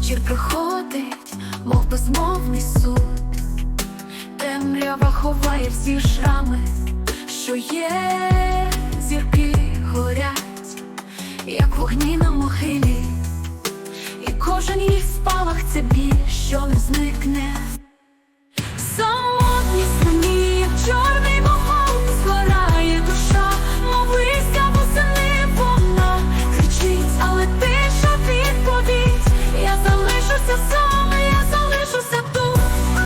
Вечір приходить, мов безмовний суд, темрява ховає всі шрами, що є, зірки горять, як вогні на могилі, і кожен їх спалах це біль, що не зникне.